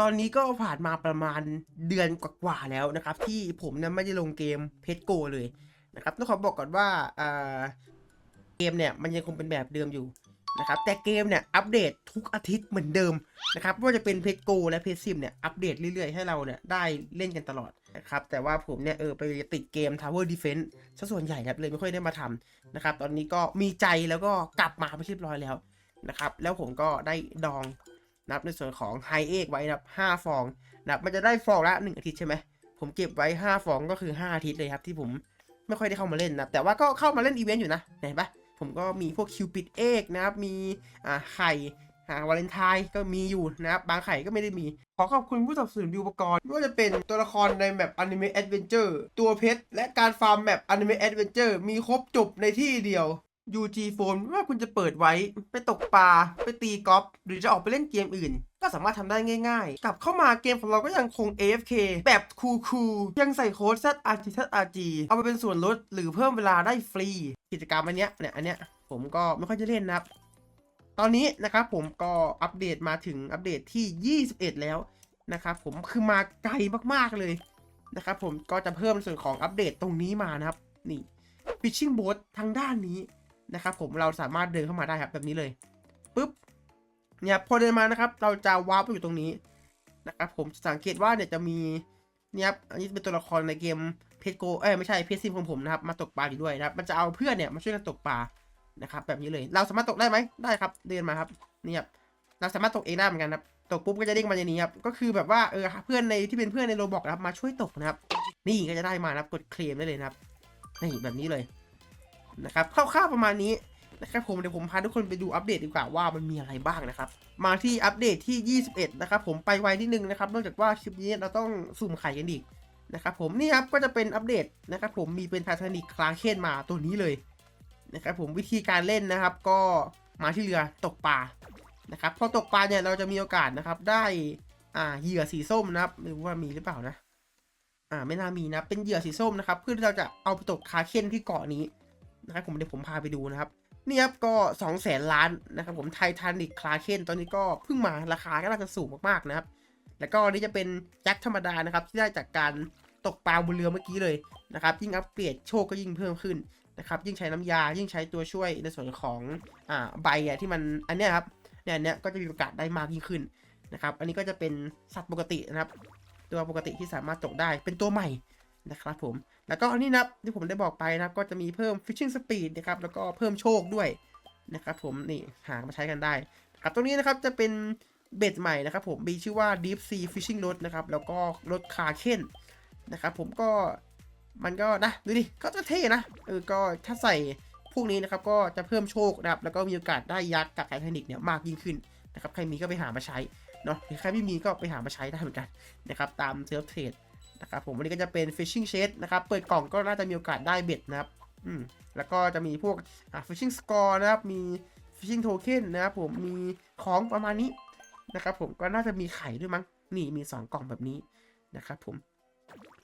ตอนนี้ก็ผ่านมาประมาณเดือนกว่าๆแล้วนะครับ ที่ผมเนี่ยไม่ได้ลงเกมเพชรโกเลยนะครับต้องขอบอกก่อนว่าเกมเนี่ยมันยังคงเป็นแบบเดิมอยู่นะครับแต่เกมเนี่ยอัปเดตทุกอาทิตย์เหมือนเดิมนะครับว่าจะเป็นเพชรโกและเพชรซิมเนี่ยอัปเดตเรื่อยๆให้เราเนี่ยได้เล่นกันตลอดนะครับแต่ว่าผมเนี่ยเออไปติดเกม Tower Defense ซะส่วนใหญ่ครับเลยไม่ค่อยได้มาทำนะครับตอนนี้ก็มีใจแล้วก็กลับมาไปเรียบร้อยแล้วนะครับแล้วผมก็ได้ดอง นับในส่วนของไฮเอ็กไว้นับห้าฟองนับมันจะได้ฟองละหนึ่งอาทิตย์ใช่ไหม ผมเก็บไว้ห้าฟองก็คือห้าอาทิตย์เลยครับ ที่ผมไม่ค่อยได้เข้ามาเล่นนะแต่ว่าก็เข้ามาเล่นอีเวนต์อยู่นะเห็นปะผมก็มีพวกคิวปิดเอกนะครับ มีอ่าไข่อ่าวาเลนไทน์ก็มีอยู่นะครับ บางไข่ก็ไม่ได้มี ขอขอบคุณผู้สนับสนุนอุปกรณ์ไม่ว่าจะเป็นตัวละครในแมปอนิเมะแอดเวนเจอร์ตัวเพชรและการฟาร์มแมปอนิเมะแอดเวนเจอร์มีครบจบในที่เดียว UG Phone ไม่ว่าคุณจะเปิดไว้ ไปตกปลา ไปตีกอล์ฟหรือจะออกไปเล่นเกมอื่น ก็สามารถทำได้ง่ายๆ กลับเข้ามาเกมของเราก็ยังคง AFK แบบคูลๆยังใส่โค้ด ZRG ZRG เอาไปเป็นส่วนลดหรือเพิ่มเวลาได้ฟรี กิจกรรมอันเนี้ยเนี่ยอันเนี้ยผมก็ไม่ค่อยจะเล่นนะครับ ตอนนี้นะครับผมก็อัปเดตมาถึงอัปเดตที่ 21 แล้วนะครับผมคือมาไกลมากๆเลยนะครับผมก็จะเพิ่มส่วนของอัปเดตตรงนี้มานะครับนี่ Fishing Boat ทางด้านนี้ นะครับผมเราสามารถเดินเข้ามาได้ครับแบบนี้เลยปุ๊บเนี่ยพอเดินมานะครับ เราจะวาร์ปไปอยู่ตรงนี้นะครับผมสังเกตว่าเนี่ยจะมีเนี่ยครับอันนี้เป็นตัวละครในเกมเพชโกเอ้ไม่ใช่เพชซิมของผมนะครับมาตกปลาอยู่ด้วยนะครับมันจะเอาเพื่อนเนี่ยมาช่วยกันตกปลานะครับ แบบนี้เลยเราสามารถตกได้ไหมได้ครับ เดินมาครับนี่ครับเราสามารถตกเองได้เหมือนกันครับตกปุ๊บก็จะเด้งมาอย่างนี้ครับก็คือแบบว่าเออเพื่อนในที่เป็นเพื่อนในโรบอกนะครับมาช่วยตกนะครับ นี่ก็จะได้มานะครับกดเคลมได้เลยนะครับนี่แบบนี้เลย นะครับคร่าวๆประมาณนี้นะครับผมเดี๋ยวผมพาทุกคนไปดูอัปเดตดีกว่าว่ามันมีอะไรบ้างนะครับ มาที่อัปเดตที่ 21 นะครับผมไปไวนิดนึงนะครับเนื่องจากว่าคลิปนี้เราต้องสุ่มไข่กันอีกนะครับผมนี่ครับก็จะเป็นอัปเดตนะครับผมมีเป็นไททานิกคลาเคนมาตัวนี้เลยนะครับผมวิธีการเล่นนะครับก็มาที่เรือตกปลานะครับพอตกปลาเนี่ยเราจะมีโอกาสนะครับได้อ่าเหยื่อสีส้มนะครับไม่รู้ว่ามีหรือเปล่านะอ่าไม่น่ามีนะเป็นเหยื่อสีส้มนะครับเพื่อที่เราจะเอาไปตกคาเคนที่เกาะนี้ นะครับผมเดี๋ยวผมพาไปดูนะครับนี่ครับก็2 0 0แสนล้านนะครับผมไททานิกคลาเคนตอนนี้ก็เพิ่งมาราคาก็น่าจะสูงมากๆนะครับ แล้วก็นี่จะเป็นแจ็คธรรมดานะครับ ที่ได้จากการตกปลาบนเรือเมื่อกี้เลยนะครับยิ่งอัปเกรดโชคก็ยิ่งเพิ่มขึ้นนะครับยิ่งใช้น้ำยายิ่งใช้ตัวช่วยในส่วนของอ่าใบอะที่มันอันเนี้ยครับเนี่ยอันเนี้ยก็จะมีโอกาสได้มากยิ่งขึ้นนะครับอันนี้ก็จะเป็นสัตว์ปกตินะครับ ตัวปกติที่สามารถตกได้เป็นตัวใหม่ นะครับผม แล้วก็อันนี้นับที่ผมได้บอกไปนะก็จะมีเพิ่ม fishing speed นะครับ แล้วก็เพิ่มโชคด้วยนะครับผม นี่หามาใช้กันได้ครับตรงนี้นะครับจะเป็นเบ็ดใหม่นะครับผม มีชื่อว่า deep sea fishing rod นะครับ แล้วก็รถคาเคนนะครับผมก็มันก็นะดูดิ ก็จะเท่นะ เออ ก็ถ้าใส่พวกนี้นะครับก็จะเพิ่มโชคนะครับ แล้วก็มีโอกาสได้ยักษ์กับไททานิกเนี่ยมากยิ่งขึ้นนะครับ ใครมีก็ไปหามาใช้เนาะหรือใครไม่มีก็ไปหามาใช้ได้เหมือนกันนะครับ ตามเซิร์ฟเทรด นะครับผมอันนี้ก็จะเป็น fishing shade นะครับ เปิดกล่องก็น่าจะมีโอกาสได้เบ็ดนะครับ อืม แล้วก็จะมีพวก fishing score นะครับ มี fishing token นะครับผม มีของประมาณนี้นะครับผมก็น่าจะมีไข่ด้วยมั้ง นี่มี 2 กล่องแบบนี้นะครับผม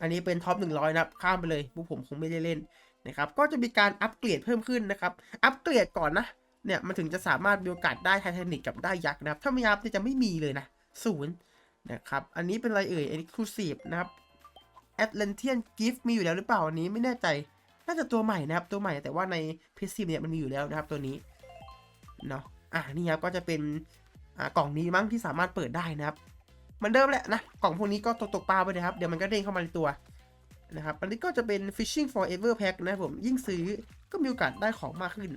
อันนี้เป็นท็อป100 นะครับ ข้ามไปเลยพวกผมคงไม่ได้เล่นนะครับ ก็จะมีการอัปเกรดเพิ่มขึ้นนะครับ อัปเกรดก่อนนะ เนี่ยมันถึงจะสามารถมีโอกาสได้ไททานิกกับได้ยักษ์นะครับ ถ้าไม่อัพเนี่ยจะไม่มีเลยนะศูนย์นะครับ อันนี้เป็นอะไรเอ่ย exclusive นะครับ Atlantean Gift มีอยู่แล้วหรือเปล่าอันนี้ไม่แน่ใจ น่าจะตัวใหม่นะครับ ตัวใหม่แต่ว่าใน PC เนี่ยมันมีอยู่แล้วนะครับตัวนี้ เนาะ อะนี่ครับก็จะเป็นอ่ากล่องนี้มั้งที่สามารถเปิดได้นะครับ มันเดิมแหละนะ กล่องพวกนี้ก็ตกตกปลาไปนะครับ เดี๋ยวมันก็เด้งเข้ามาในตัวนะครับ อันนี้ก็จะเป็น Fishing Forever Pack นะครับผม ยิ่งซื้อก็มีโอกาสได้ของมากขึ้น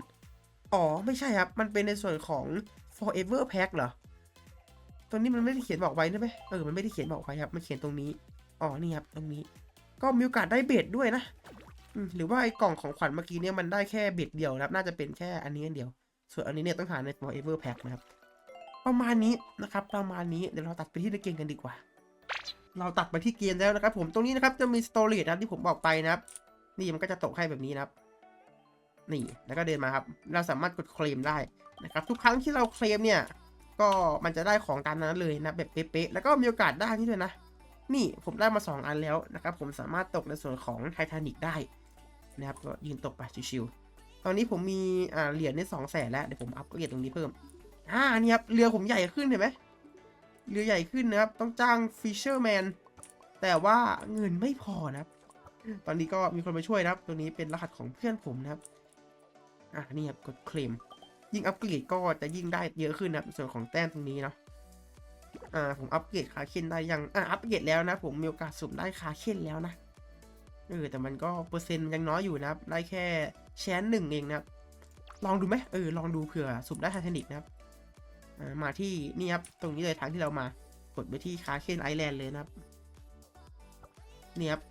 อ๋อ ไม่ใช่ครับ มันเป็นในส่วนของ Forever Pack เหรอตัวนี้มันไม่ได้เขียนบอกไว้ใช่ไหมเออ มันไม่ได้เขียนบอกไว้ครับ มันเขียนตรงนี้ อ๋อ นี่ครับ ตรงนี้ ก็มีโอกาสได้เบ็ดด้วยนะหรือว่าไอ้กล่องของขวัญเมื่อกี้เนี่ยมันได้แค่เบ็ดเดียวนะครับ น่าจะเป็นแค่อันนี้อันเดียว ส่วนอันนี้เนี่ยต้องหาใน forever pack นะครับ ประมาณนี้นะครับ ประมาณนี้เดี๋ยวเราตัดไปที่เกมกันดีกว่า เราตัดไปที่เกมแล้วนะครับ ผมตรงนี้นะครับจะมี storage นะครับที่ผมบอกไปนะครับ นี่มันก็จะตกให้แบบนี้นะครับ นี่แล้วก็เดินมาครับ เราสามารถกดเคลมได้นะครับ ทุกครั้งที่เราเคลมเนี่ย ก็มันจะได้ของตามนั้นเลยนะแบบเป๊ะๆแล้วก็มีโอกาสได้นี่ด้วยนะ นี่ผมได้มา 2 อันแล้วนะครับ ผมสามารถตกในส่วนของไททานิกได้นะครับก็ยืนตกไปชิวๆตอนนี้ผมมีอ่าเหรียญในสองแสนแล้วเดี๋ยวผมอัพเกรดตรงนี้เพิ่มอ่านี่ครับเรือผมใหญ่ขึ้นเห็นไหมเรือใหญ่ขึ้นนะครับ ต้องจ้างฟิชเชอร์แมนแต่ว่าเงินไม่พอนะครับ ตอนนี้ก็มีคนมาช่วยนะครับ ตัวนี้เป็นรหัสของเพื่อนผมนะครับอะนี่ครับกดเคลมยิ่งอัปเกรดก็จะยิ่งได้เยอะขึ้นนะครับส่วนของแต้มตรงนี้เนาะ อ่าผมอัปเกรดคาเคนได้ยังอ่าอัปเกรดแล้วนะ ผมมีโอกาสสุ่มได้คาเคนแล้วนะเออแต่มันก็เปอร์เซ็นต์ยังน้อยอยู่นะครับ ได้แค่แชนหนึ่งเองนะครับ ลองดูไหมเออลองดูเผื่อสุ่มได้ไททานิกนะครับอ่ามาที่นี่ครับตรงนี้เลยทางที่เรามากดไปที่คาเคนไอแลนด์เลยนะครับนี่ครับ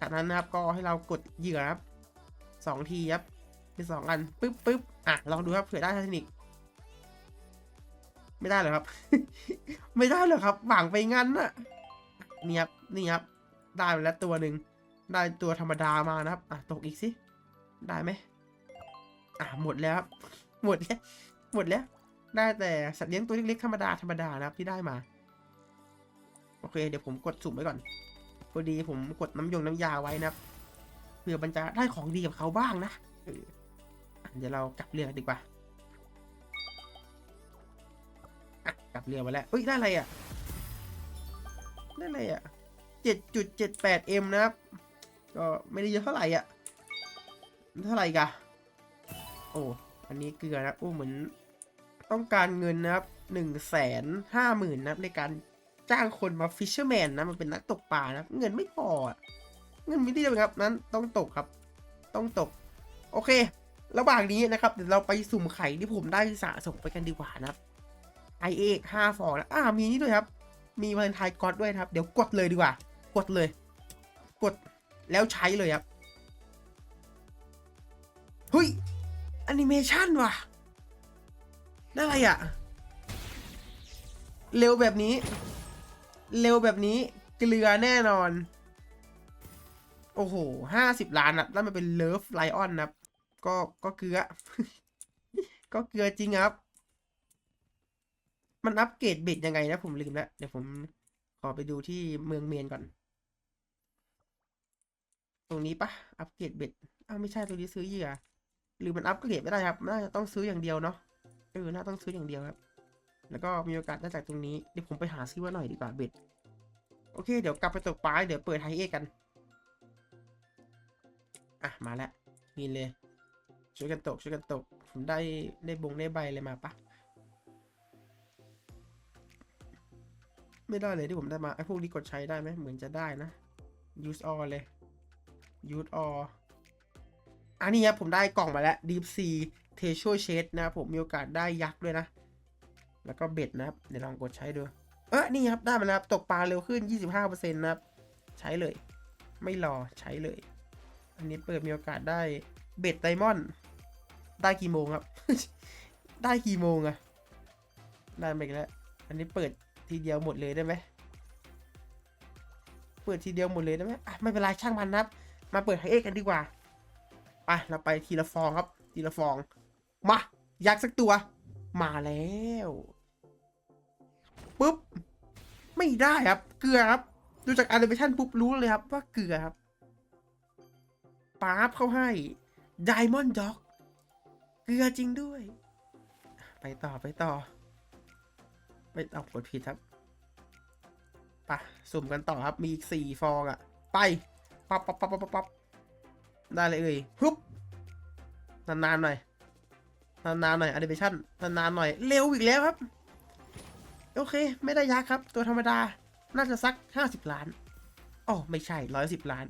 จากนั้นนะครับก็ให้เรากดเหยื่อครับสองทีครับเป็นสองอันปึ๊บปึ๊บอะลองดูครับเผื่อได้ไททานิก ไม่ได้เหรอครับ ไม่ได้เหรอครับหวังไปงั้นน่ะนี่ครับนี่ครับ ได้ไปแล้วตัวหนึ่งได้ตัวธรรมดามานะครับ อะตกอีกสิ ได้ไหมอะหมดแล้วครับหมดแล้วหมดแล้ว ได้แต่สัตว์เลี้ยงตัวเล็กๆธรรมดาธรรมดานะครับ ที่ได้มา โอเค เดี๋ยวผมกดสุ่มไว้ก่อนพอดีผมกดน้ำยงน้ำยาไว้นะครับเผื่อมันจะได้ของดีกับเขาบ้างนะเอออะเดี๋ยวเรากลับเรือดีกว่า เรือมาแล้วเอ้ย ได้อะไรอะ ได้อะไรอะเจ็ดจุดเจ็ดแปดเอ็มนะครับ ก็ไม่ได้เยอะเท่าไหร่อะ เท่าไหร่กะโอ้ อันนี้เกลือนะโอ้เหมือนต้องการเงินนะครับหนึ่งแสนห้าหมื่นนะครับในการจ้างคนมาฟิชเชอร์แมนนะมันเป็นนักตกปลานะเงินไม่พอเงินไม่ได้เลยครับนั้นต้องตกครับ ต้องตก โอเค ระหว่างนี้นะครับเดี๋ยวเราไปสุ่มไข่ที่ผมได้สะสมไปกันดีกว่านะครับ ไอเอกห้าฟองแล้วอ่ามีนี่ด้วยครับ มีวาเลนไทน์กอดด้วยครับ เดี๋ยวกดเลยดีกว่า กดเลย กดแล้วใช้เลยครับ เฮ้ยแอนิเมชันว่ะได้อะไรอะ่ะเร็วแบบนี้ เร็วแบบนี้เกลือแน่นอน โอ้โหห้าสิบล้านอะแล้วมันเป็นเลิฟไลออนนะครับ ก็ก็เกลือ ก็เกลือจริงครับ มันอัปเกรดเบ็ดยังไงนะผมลืมแล้ว เดี๋ยวผมขอไปดูที่เมืองเมียนก่อน ตรงนี้ปะอัปเกรดเบ็ดอ้าวไม่ใช่ตรงนี้ซื้อเหยื่อหรือมันอัปเกรดไม่ได้ครับ น่าจะต้องซื้ออย่างเดียวเนาะเออน่าต้องซื้ออย่างเดียวครับ แล้วก็มีโอกาสได้จากตรงนี้ เดี๋ยวผมไปหาซื้อมาหน่อยดีกว่าเบ็ด โอเค เดี๋ยวกลับไปตกปลาเดี๋ยวเปิดไฮเอกัน อะมาแล้วกินเลยช่วยกันตกช่วยกันตก ผมได้ได้บงได้ใบอะไรมาปะ ไม่ได้เลยที่ผมได้มาไอ้พวกนี้กดใช้ได้ไหมเหมือนจะได้นะ use all เลย use all อันนี้ครับผมได้กล่องมาแล้ว Deep Sea Treasure Chest นะผมมีโอกาสได้ยักษ์ด้วยนะ แล้วก็เบ็ดนะครับ เดี๋ยวลองกดใช้ดู เออนี่ครับได้มาแล้วตกปลาเร็วขึ้น 25%นะครับ ใช้เลย ไม่รอใช้เลย อันนี้เปิดมีโอกาสได้เบ็ดไดมอนด์ได้กี่โมงครับ ได้กี่โมงอะได้ไปแล้ว อันนี้เปิด ทีเดียวหมดเลยได้ไหมเปิดทีเดียวหมดเลยได้ไหมไม่เป็นไรช่างมันนะครับ มาเปิดไฮเอ็กกันดีกว่าไปเราไปทีละฟองครับ ทีละฟอง มายักษ์สักตัว มาแล้วปุ๊บไม่ได้ครับ เกลือครับ ดูจากแอนิเมชันปุ๊บรู้เลยครับว่าเกลือครับป๊าบเข้าให้ Diamond Dog เกลือจริงด้วย ไปต่อไปต่อ ไปเอากดผิดครับปะสุ่มกันต่อครับ มีอีกสี่ฟองอะ่ะไปปั๊บปั๊บปั๊บปั๊บปั๊บปั๊บได้เลยเอ่ยฮึบนานๆหน่อย นานๆหน่อยอนิเมชันนานๆหน่อย เร็วอีกแล้วครับ โอเค ไม่ได้ยักษ์ครับ ตัวธรรมดา น่าจะสักห้าสิบล้านอ๋อไม่ใช่ร้อยสิบล้าน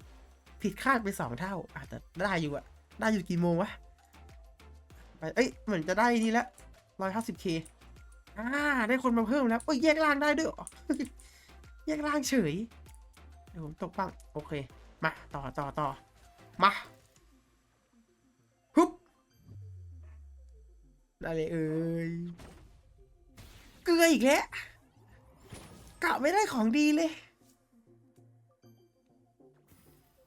ผิดคาดไปสองเท่าอาจจะได้อยู่อะได้อยู่กี่โมงวะ ไป เอ้ย เหมือนจะได้นี่แล้วร้อยห้าสิบเค อ่าได้คนมาเพิ่มแล้วเอ้ยแยกล่างได้ด้วยเหรอแยกล่างเฉยเดี๋ยวผมตกบ้างโอเค มาต่อต่อต่อมาฮึบได้เลยเอ้ยเกลืออีกแล้วกะไม่ได้ของดีเลย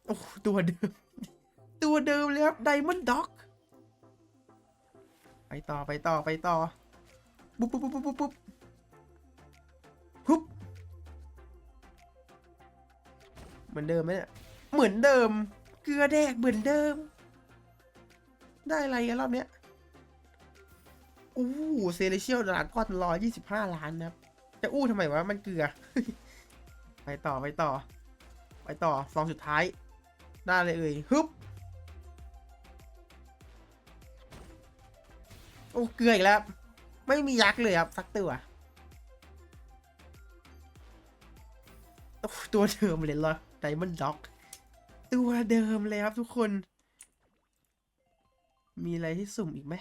โอ้ตัวเดิม ตัวเดิมเลยครับไดมอนด์ด็อก ไปต่อไปต่อไปต่อ ปุ๊บปุ๊บปุ๊บปุ๊บปุ๊บปุ๊บเหมือนเดิมไหมเนี่ย เหมือนเดิม เกลือแดกเหมือนเดิม ได้อะไรกันรอบเนี้ยอู้เซเลเชียลดราก้อนร้อยยี่สิบห้าล้านนะครับ จะอู้ทำไมวะ มันเกลือ ไปต่อไปต่อ ไปต่อซองสุดท้าย ได้เลยเอ่ยฮึบโอ้เกลืออีกแล้ว ไม่มียักษ์เลยครับสักตัวตัวเดิมเลยเหรอไดมอนด์ด็อก ตัวเดิมเลยครับทุกคน มีอะไรที่สุ่มอีกไหม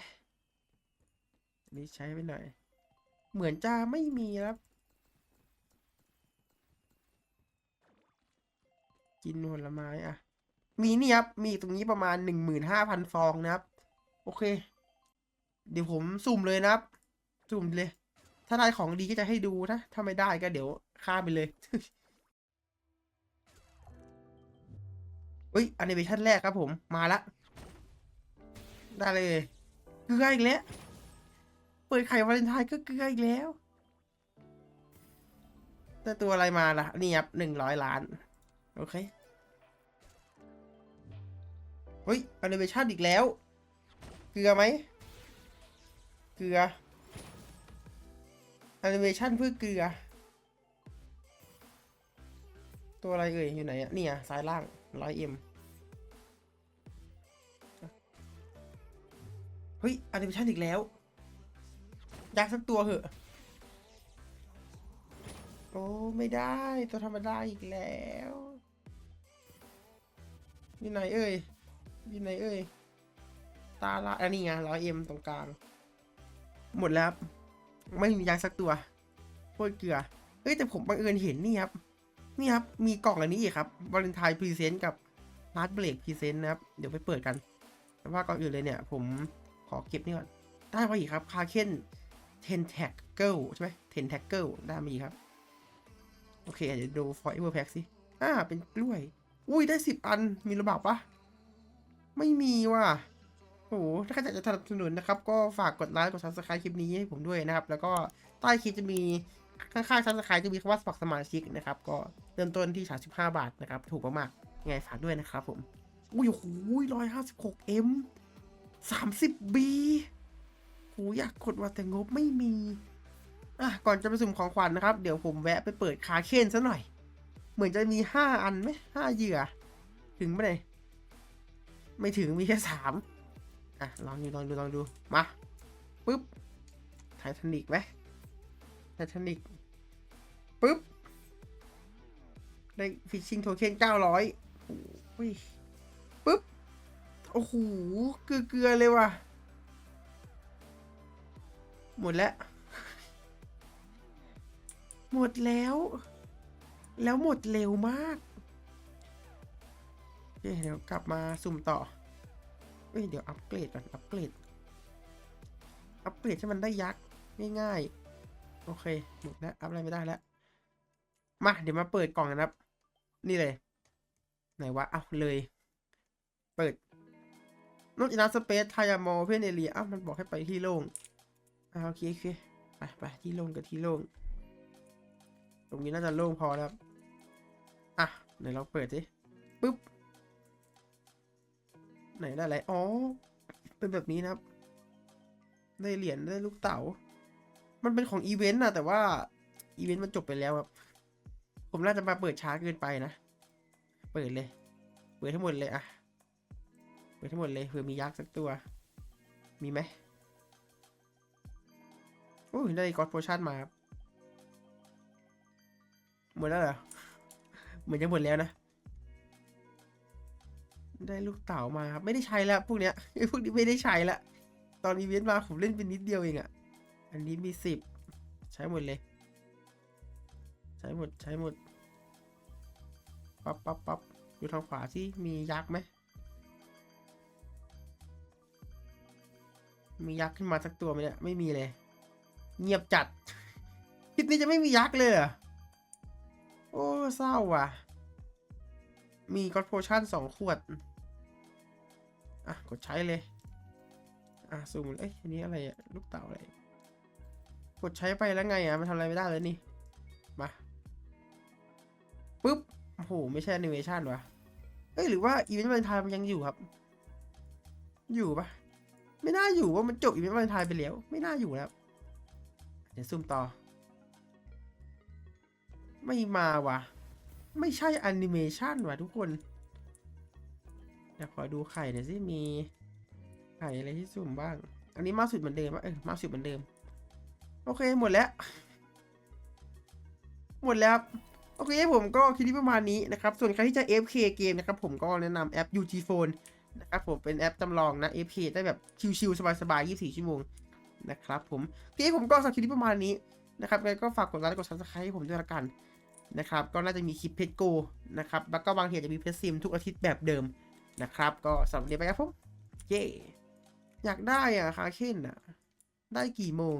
นนี้ใช้ไปหน่อย เหมือนจะไม่มีครับ กินผลไม้อะมีนี่ครับ มีตรงนี้ประมาณหนึ่งหมื่นห้าพันฟองนะครับ โอเค เดี๋ยวผมสุ่มเลยนะครับ สุ่มเลย ถ้าได้ของดีก็จะให้ดูนะ ถ้าไม่ได้ก็เดี๋ยวข้ามไปเลยเฮ้ยแอนิเมชันแรกครับผม มาละ ได้เลย เกลืออีกแล้ว เปิดไข่วาเลนไทน์ก็เกลืออีกแล้วแต่ตัวอะไรมาล่ะ นี่ครับหนึ่งร้อยล้าน โอเค เฮ้ยแอนิเมชันอีกแล้ว เกลือไหม เกลือ อนิเมชันเพื่อเกลือ ตัวอะไรเอ่ยอยู่ไหนอะนี่อะซ้ายล่างร้อยเอ็มเฮ้ยแอนิเมชันอีกแล้วยักษ์สักตัวเหอะ โอ้ไม่ได้ตัวธรรมดาอีกแล้วอยู่ไหนเอ่ยอยู่ไหนเอ่ยตาละอันนี้ไงร้อยเอ็มตรงกลาง หมดแล้ว ไม่มียักษ์สักตัวโคตรเกลือเฮ้ยแต่ผมบังเอิญเห็นนี่ครับ นี่ครับ มีกล่องอันนี้อีกครับวาเลนไทน์พรีเซนต์กับลาร์ดเบรกพรีเซนต์นะครับ เดี๋ยวไปเปิดกัน แต่ว่าก่อนอื่นเลยเนี่ย ผมขอเก็บนี่ก่อน ได้มาอีกครับ คาเคนเทนแท็กเกิลใช่ไหมเทนแท็กเกิลได้มาอีกครับ โอเคเดี๋ยวดู forever pack สิอ่าเป็นกล้วย อุ้ยได้สิบอันมีระบาปปะไม่มีว่ะ โอ้โหถ้าใครอยากจะสนับสนุนนะครับ ก็ฝากกดไลค์กด subscribe คลิปนี้ให้ผมด้วยนะครับ แล้วก็ใต้คลิปจะมีข้างๆ subscribe จะมีคำว่าสมัครสมาชิกนะครับ ก็เริ่มต้นที่ 35 บาทนะครับ ถูกมากๆยังไงฝากด้วยนะครับผม อุ้ยโอ้โหร้อยห้าสิบหกเอ็มสามสิบบีโหอยากกดว่าแต่งบไม่มี อะ ก่อนจะไปสุ่มของขวัญนะครับ เดี๋ยวผมแวะไปเปิดคาเคนซะหน่อย เหมือนจะมีห้าอันไหมห้าเหยื่อ ถึงไหมเนี่ยไม่ถึงมีแค่สาม อะลองดูลองดูลองดูมาปุ๊บไททานิกไหมไททานิกปุ๊บได้ฟิชชิงโทเค็นเก้าร้อยโอ้ยปุ๊บโอ้โหเกลือเกลือเลยว่ะ หมดแล้ว หมดแล้ว แล้วหมดเร็วมากเดี๋ยวกลับมาสุ่มต่อ อ้ยเดี๋ยวอัปเกรดก่อนอัปเกรด อัปเกรดให้มันได้ยักษ์ง่ายๆ โอเคหมดแล้วอัพอะไรไม่ได้แล้ว มาเดี๋ยวมาเปิดกล่องกันครับ นี่เลย ไหนวะเอาเลย เปิดนอกจากนั้นสเปซไทยามอเพนเอเรียอ้าวมันบอกให้ไปที่โล่งอ่าโอเคโอเคไปไปที่โล่งกับที่โล่งตรงนี้น่าจะโล่งพอแล้วครับอะไหนเราเปิดสิปุ๊บ ไหนได้อะไรอ๋อ เป็นแบบนี้นะครับ ได้เหรียญได้ลูกเต๋า มันเป็นของอีเวนต์นะแต่ว่าอีเวนต์มันจบไปแล้วครับ ผมน่าจะมาเปิดช้าเกินไปนะ เปิดเลย เปิดทั้งหมดเลยอะเปิดทั้งหมดเลยเผื่อมียักษ์สักตัว มีไหมโอ้ยได้กอดโพชั่นมาครับหมดแล้วเหรอ เหมือนจะหมดแล้วนะ ได้ลูกเต๋ามาครับ ไม่ได้ใช้แล้วพวกเนี้ยพวกนี้ไม่ได้ใช้ละตอนอีเวนต์มาผมเล่นเป็นนิดเดียวเองอะอันนี้มีสิบใช้หมดเลย ใช้หมดใช้หมดปั๊บปั๊บปั๊บอยู่ทางขวาที่มียักษ์ไหมมียักษ์ขึ้นมาสักตัวไหมเนี่ยไม่มีเลย เงียบจัดคลิปนี้จะไม่มียักษ์เลยเหรอโอ้เศร้าว่ะ มีก็อดโพชั่นสองขวด อะ กดใช้เลย อะซูมเอ้ยอันนี้อะไรอะลูกเต่าอะไร กดใช้ไปแล้วไงอะมันทำอะไรไม่ได้เลยนี่ มาปุ๊บ โอ้โห ไม่ใช่แอนิเมชันวะเอ้ย หรือว่าอีเวนต์วาเลนทน์มันยังอยู่ครับ อยู่ปะไม่น่าอยู่ว่ามันจบอีเวนต์วาเลนทน์ไปแล้ว ไม่น่าอยู่แล้ว เดี๋ยวซูมต่อ ไม่มาว่ะ ไม่ใช่แอนิเมชันว่ะทุกคน เดี๋ยวขอดูไข่หน่อยสิมี ไข่อะไรที่สุ่มบ้าง อันนี้มากสุดเหมือนเดิมปะเออมากสุดเหมือนเดิม โอเคหมดแล้ว หมดแล้ว โอเคผมก็คลิปประมาณนี้นะครับ ส่วนใครที่จะ FK เกมนะครับ ผมก็แนะนำแอป UG Phone นะครับผมเป็นแอปจำลองนะ FK ได้แบบชิลๆสบายๆ24 ชั่วโมงนะครับผมโอเคผมก็สำหรับคลิปประมาณนี้นะครับงั้นก็ฝากกดไลค์กด subscribe ให้ผมด้วยละกัน นะครับ ก็น่าจะมีคลิปเพจโกนะครับ แล้วก็บางทีอาจจะมีเพจซิมทุกอาทิตย์แบบเดิมนะครับ ก็สำเร็จไปครับผม เย้อยากได้อะคาเคนอะได้กี่โมง